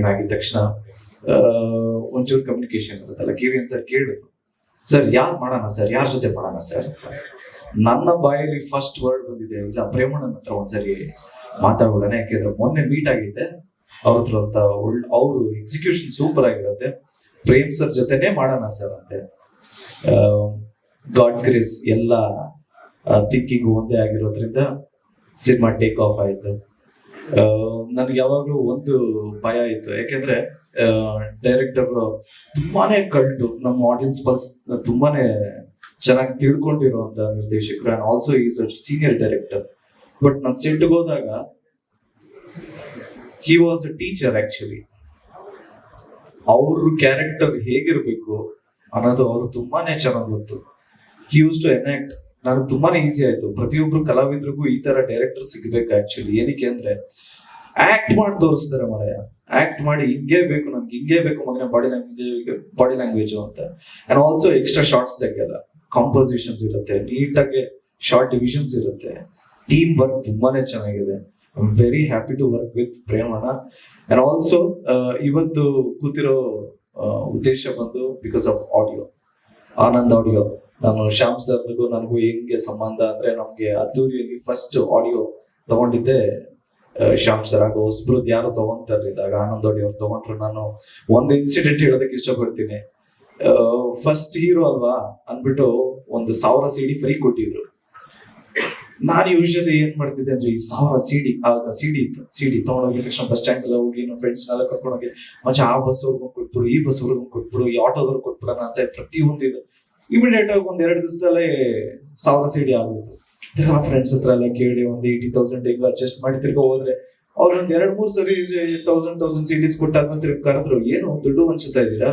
Sign ಆಗಿದ ತಕ್ಷಣ ಒಂಚೂರು ಕಮ್ಯುನಿಕೇಶನ್ ಇರುತ್ತಲ್ಲ ಎನ್ ಸರ್ ಕೇಳಬೇಕು. ಸರ್ ಯಾರು ಮಾಡೋಣ ಸರ್ ಯಾರ ಜೊತೆ ಮಾಡೋಣ ಸರ್ ನನ್ನ ಬಾಯಲ್ಲಿ ಫಸ್ಟ್ ವರ್ಡ್ ಬಂದಿದೆ, ಇಲ್ಲ, ಪ್ರೇಮಣ್ಣನ ಹತ್ರ ಒಂದ್ಸರಿ ಮಾತಾಡ್ಬಿಡೋಣ ಯಾಕೆಂದ್ರೆ ಮೊನ್ನೆ ಮೀಟ್ ಆಗಿದ್ದೆ. ಅವ್ರ ಹತ್ರ ಅಂತ ಅವರು ಎಕ್ಸಿಕ್ಯೂಷನ್ ಸೂಪರ್ ಆಗಿರುತ್ತೆ. ಪ್ರೇಮ್ ಸರ್ ಜೊತೆನೆ ಮಾಡೋಣ ಸರ್ ಅಂತೆ. ಗಾಡ್ಸ್ ಗ್ರೇಸ್ ಎಲ್ಲ ಥಿಂಕಿಂಗ್ ಒಂದೇ ಆಗಿರೋದ್ರಿಂದ ಸಿನಿಮಾ ಟೇಕ್ ಆಫ್ ಆಯ್ತು. ನನಗೆ ಯಾವಾಗ್ಲೂ ಒಂದು ಭಯ ಇತ್ತು. ಯಾಕೆಂದ್ರೆ ಡೈರೆಕ್ಟರ್ ತುಂಬಾನೇ ಕಲ್ಟು ನಮ್ಮ ಆಡಿಯನ್ಸ್ ಪಲ್ಸ್ ತುಂಬಾನೇ ಚೆನ್ನಾಗಿ ತಿಳ್ಕೊಂಡಿರುವಂತ ನಿರ್ದೇಶಕರು and also is a senior director but ನಾನು ಸೆಟ್ಗೆ ಹೋದಾಗ he was a teacher actually ಅವ್ರ ಕ್ಯಾರೆಕ್ಟರ್ ಹೇಗಿರ್ಬೇಕು ಅನ್ನೋದು ಅವ್ರು ತುಂಬಾನೇ ಚೆನ್ನಾಗಿ ಗೊತ್ತು. ಹಿ ಯೂಸ್ ಟು ಎನಾಕ್ಟ್ ನನಗೆ ತುಂಬಾನೇ ಈಸಿ ಆಯ್ತು. ಪ್ರತಿಯೊಬ್ರು ಕಲಾವಿದ್ರಿಗೂ ಈ ತರ ಡೈರೆಕ್ಟರ್ ಸಿಗ್ಬೇಕು ಆಕ್ಚುಲಿ ಏನಕ್ಕೆ ಅಂದ್ರೆ ಆಕ್ಟ್ ಮಾಡಿ ತೋರಿಸ್ತಾರೆ ಮರೆಯ. ಆಕ್ಟ್ ಮಾಡಿ ಹಿಂಗೇ ಬೇಕು ನನ್ಗೆ ಹಿಂಗೆ ಬೇಕು ಮಗನ ಬಾಡಿ ಲ್ಯಾಂಗ್ವೇಜ್ ಬಾಡಿ ಲ್ಯಾಂಗ್ವೇಜ್ ಅಂತ. ಅಂಡ್ ಆಲ್ಸೋ ಎಕ್ಸ್ಟ್ರಾ ಶಾರ್ಟ್ಸ್ ತೆಗೆಲ್ಲ ಕಾಂಪೋಸಿಷನ್ಸ್ ಇರುತ್ತೆ, ನೀಟಾಗಿ ಶಾರ್ಟ್ ಡಿವಿಷನ್ಸ್ ಇರುತ್ತೆ. ಟೀಮ್ ವರ್ಕ್ ತುಂಬಾನೇ ಚೆನ್ನಾಗಿದೆ. I very happy to work with Premana and also ಇವತ್ತು ಕೂತಿರೋ ಉದ್ದೇಶ ಬಂದು because of audio Anand audio ನಾನು ಶ್ಯಾಮ್ ಸರ್ಗೂ ನನಗೂ ಹೆಂಗೆ ಸಂಬಂಧ ಅಂದ್ರೆ ನಮ್ಗೆ ಅದ್ದೂರಿಯಲ್ಲಿ ಫಸ್ಟ್ ಆಡಿಯೋ ತಗೊಂಡಿದ್ದೆ. ಶ್ಯಾಮ್ ಸರ್ ಹಾಗೂ ಹೊಸಬ್ರದ್ ಯಾರು ತಗೊಂತಾ ಇರ್ಲಿಲ್ಲ ಆನಂದ್ ಅಡಿ ಅವ್ರು ತಗೊಂಡ್ರು. ನಾನು ಒಂದು ಇನ್ಸಿಡೆಂಟ್ ಹೇಳೋದಕ್ಕೆ ಇಷ್ಟಪಡ್ತೀನಿ. ಫಸ್ಟ್ ಹೀರೋ ಅಲ್ವಾ ಅಂದ್ಬಿಟ್ಟು ಒಂದು ಸಾವಿರ ಸಿಡಿ ಫ್ರೀ ಕೊಟ್ಟಿದ್ರು. ನಾನು ಯೂಶಲಿ ಏನ್ ಮಾಡ್ತಿದ್ದೆ ಅಂದ್ರೆ ಈ ಸಾವಿರ ಸಿಡಿ ಆಗ ಸಿಡಿ ಇತ್ತು. ಸಿಡಿ ತಗೊಂಡೋಗಿ ತಕ್ಷಣ ಬಸ್ ಸ್ಟ್ಯಾಂಡ್ ಎಲ್ಲ ಹೋಗಿ, ನಮ್ಮ ಫ್ರೆಂಡ್ಸ್ ನೆಲ್ಲ ಕರ್ಕೊಂಡೋಗಿ, ಮಚ್ಚ, ಆ ಬಸ್ ಅವ್ರಿಗೂ ಕೊಟ್ಬಿಡು, ಈ ಬಸ್ ಕೊಟ್ಬಿಡು, ಈ ಆಟೋದವ್ರಿಗೆ ಕೊಟ್ಬಿಡೋಣ ಅಂತ ಪ್ರತಿಯೊಂದು ಇದು. ಇಮಿಡಿಯೇಟ್ ಆಗಿ ಒಂದ್ ಎರಡು ದಿವಸದಲ್ಲೇ ಸಾವಿರ ಸಿಡಿ ಆಗುತ್ತೆ ತಿರ್ಗಾ ಫ್ರೆಂಡ್ಸ್ ಹತ್ರ ಎಲ್ಲ ಕೇಳಿ ಒಂದ್ ಏಯ್ಟಿ ತೌಸಂಡ್ ಹೆಂಗ್ ಅಡ್ಜಸ್ಟ್ ಮಾಡಿ ತಿರ್ಗಾ ಹೋದ್ರೆ ಅವ್ರು ಒಂದ್ ಎರಡ್ ಮೂರ್ ಸರಿ ತೌಸಂಡ್ ತೌಸಂಡ್ ಸಿಡೀಸ್ ಕೊಟ್ಟಾದ್ಮೇಲೆ ತಿರ್ಗಿ ಕರೆದ್ರು, ಏನು ದುಡ್ಡು ಹಂಚುತ್ತಾ ಇದ್ದೀರಾ?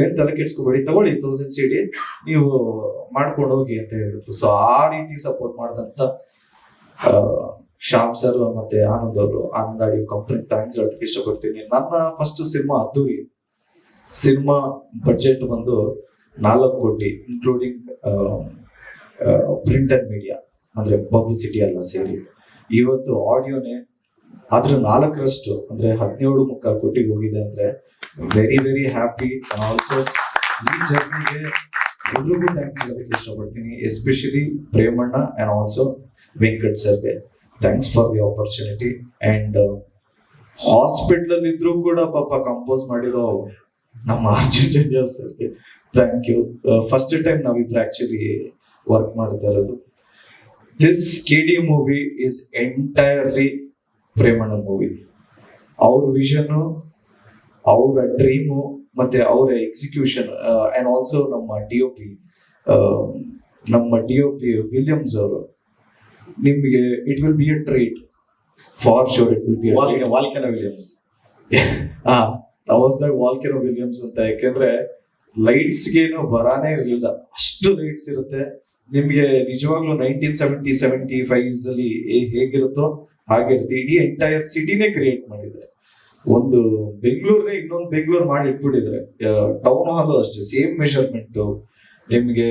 ಏನ್ ತಲೆ ಕೆಡ್ಸ್ಕೊಬೇಡಿ, ತಗೊಳ್ಳಿ ತೌಸಂಡ್ ಸಿಡಿ ನೀವು ಮಾಡ್ಕೊಂಡು ಹೋಗಿ ಅಂತ ಹೇಳಿದ್ರು. ಸೊ ಆ ರೀತಿ ಸಪೋರ್ಟ್ ಮಾಡಿದಂತ ಶ್ಯಾಮ್ ಸರ್ ಮತ್ತೆ ಆನಂದ್ ಅವರು ಆನಂದ್ ಆಡಿಯೋ ಕಂಪನಿ ಥ್ಯಾಂಕ್ಸ್ ಹೇಳೋದಕ್ಕೆ ಇಷ್ಟಪಡ್ತೀನಿ. ನನ್ನ first cinema Addhuri. Cinema budget ಬಂದು ನಾಲ್ಕು ಕೋಟಿ ಇನ್ಕ್ಲೂಡಿಂಗ್ ಪ್ರಿಂಟ್ ಅಂಡ್ ಮೀಡಿಯಾ ಅಂದ್ರೆ ಪಬ್ಲಿಸಿಟಿ ಎಲ್ಲ ಸೇರಿ. ಇವತ್ತು ಆಡಿಯೋನೇ ಅದ್ರ ನಾಲ್ಕರಷ್ಟು, ಅಂದ್ರೆ ಹದಿನೇಳು ಮುಕ್ಕಾಲು ಕೋಟಿಗೆ ಹೋಗಿದೆ ಅಂದ್ರೆ ವೆರಿ ವೆರಿ ಹ್ಯಾಪಿ ಆಲ್ಸೋ ಈ ಜರ್ನಿಗೆ ಎಲ್ರಿಗೂ ಥ್ಯಾಂಕ್ಸ್ ಹೇಳೋದಕ್ಕೆ ಇಷ್ಟಪಡ್ತೀನಿ. Especially Premanna and also Venkat ಸರ್ಗೆ. Thanks for the opportunity and ಹಾಸ್ಪಿಟ್ಲಲ್ಲಿದ್ದರೂ ಕೂಡ ಪಾಪ ಕಂಪೋಸ್ ಮಾಡಿರೋ ನಮ್ಮ ಅರ್ಜುನ್ ಸರ್ಗೆ ಥ್ಯಾಂಕ್ ಯು ಫಸ್ಟ್ ಟೈಮ್ ನಾವಿಬ್ರು ಆಕ್ಚುಲಿ ವರ್ಕ್ ಮಾಡ್ತಾ ಇರೋದು. This K D movie is entirely Premanna movie ಅವ್ರ ವಿಷನ್ ಅವರ ಡ್ರೀಮು ಮತ್ತೆ ಅವರ ಎಕ್ಸಿಕ್ಯೂಷನ್ ಅಂಡ್ ಆಲ್ಸೋ ನಮ್ಮ ಡಿ ಒ ಪಿ ನಮ್ಮ ಡಿ ಒ ಪಿ ವಿಲಿಯಮ್ಸ್ ಅವರು. ನಿಮಗೆ it will be a treat for sure it will be ವಾಲ್ಕನ Williams ಹಾ. ನಾವು ಹೊಸದಾಗಿ ವಿಲಿಯಮ್ಸ್ ಅಂತ, ಯಾಕೆಂದ್ರೆ ಲೈಟ್ಸ್ ಏನು ಬರಾನೇ ಇರಲಿಲ್ಲ. ಅಷ್ಟು ಲೈಟ್ಸ್ ಇರುತ್ತೆ. ನಿಮ್ಗೆ ನಿಜವಾಗ್ಲೂ ನೈನ್ಟೀನ್ ಸೆವೆಂಟಿ ಸೆವೆಂಟಿ ಫೈವ್ಸ್ ಅಲ್ಲಿ ಹೇಗಿರುತ್ತೋ ಹಾಗಿರುತ್ತೆ. ಇಡೀ ಎಂಟೈರ್ ಸಿಟಿನೇ ಕ್ರಿಯೇಟ್ ಮಾಡಿದ್ರೆ ಒಂದು ಬೆಂಗಳೂರ್ನೇ ಇನ್ನೊಂದು ಬೆಂಗಳೂರು ಮಾಡಿ ಇಟ್ಬಿಟ್ಟಿದ್ರೆ ಟೌನ್ ಹಾಲು ಅಷ್ಟೇ ಸೇಮ್ ಮೆಷರ್ಮೆಂಟ್ ನಿಮ್ಗೆ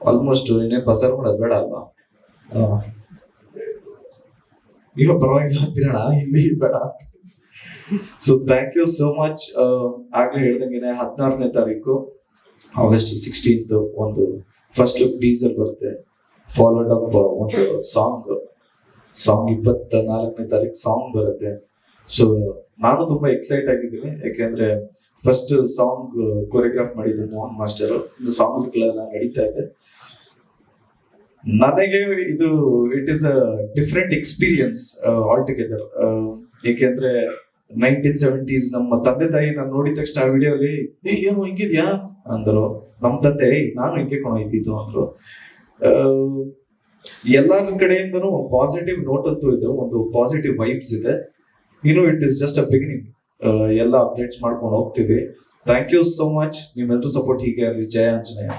ಆಲ್ಮೋಸ್ಟ್ ಏನೇ ಪಸರ್ ಮಾಡೋದು ಬೇಡ ಅಲ್ವಾ. ಈಗ ಪರವಾಗಿಲ್ಲ ಅಂತೀರಣ ಇಲ್ಲಿ ಬೇಡ. So thank you so much ಆಗ್ಲೇ ಹೇಳ್ದಂಗೆ ಹದಿನಾರನೇ ತಾರೀಕು ಆಗಸ್ಟ್ ಸಿಕ್ಸ್ಟೀನ್ತ್ ಒಂದು ಫಸ್ಟ್ ಲುಕ್ ಡೀಸರ್ ಬರುತ್ತೆ. ಫಾಲೋಡ್ ಅಪ್ ಒಂದು ಸಾಂಗ್ ಸಾಂಗ್ ಇಪ್ಪತ್ತ ನಾಲ್ಕನೇ ತಾರೀಕು ಸಾಂಗ್ ಬರುತ್ತೆ. ಸೊ ನಾನು ತುಂಬಾ ಎಕ್ಸೈಟ್ ಆಗಿದ್ದೀನಿ. ಯಾಕೆಂದ್ರೆ ಫಸ್ಟ್ ಸಾಂಗ್ ಕೊರಿಯೋಗ್ರಾಫ್ ಮಾಡಿದ್ದು ಮೋಹನ್ ಮಾಸ್ಟರ್. ಸಾಂಗ್ಸ್ ಗಳೆಲ್ಲ ನಡೀತಾ ಇದೆ. ನನಗೆ ಇದು it is a different experience all together ಏಕೆಂದ್ರೆ ನೈನ್ಟೀನ್ ಸೆವೆಂಟೀಸ್ ನಮ್ಮ ತಂದೆ ತಾಯಿ ನಾನು ನೋಡಿದ ತಕ್ಷಣ ಆ ವಿಡಿಯೋಲಿ ಏ ಏನು ಹಿಂಗಿದ್ಯಾ? ಅಂದ್ರು. ನಮ್ಮ ತಂದೆ "ಏಯ್, ನಾನು ಹಿಂಗೆ ಕೊಂಡೊಯ್ತಿದ್ದು ಅಂದ್ರು. ಎಲ್ಲರ ಕಡೆಯಿಂದನೂ ಪಾಸಿಟಿವ್ ನೋಟ್ ಅಂತೂ ಇದೆ ಒಂದು ಪಾಸಿಟಿವ್ ವೈಬ್ಸ್ ಇದೆ. ಇನ್ನು it is just a beginning ಎಲ್ಲ ಅಪ್ಡೇಟ್ಸ್ ಮಾಡ್ಕೊಂಡು ಹೋಗ್ತೀವಿ. ಥ್ಯಾಂಕ್ ಯು ಸೋ ಮಚ್ ನಿಮ್ಮೆಲ್ಲರೂ ಸಪೋರ್ಟ್ ಹೀಗೆ ಇರಲಿ ಜಯ ಆಂಜನೇಯ.